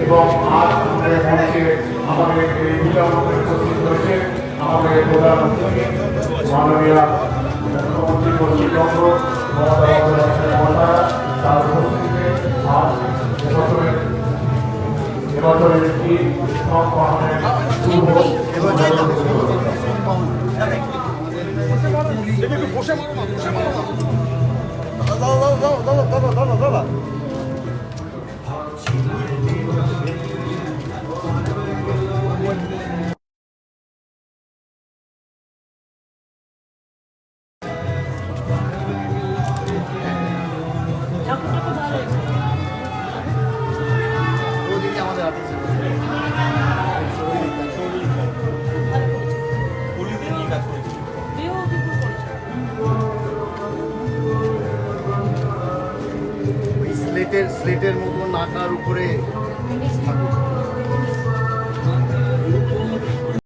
এবং তার উপস্থিতিতে আজ এবছরের এবছরের একটি সব পালনের শুভ ওই স্লেটের স্লেটের মতো নাকার উপরে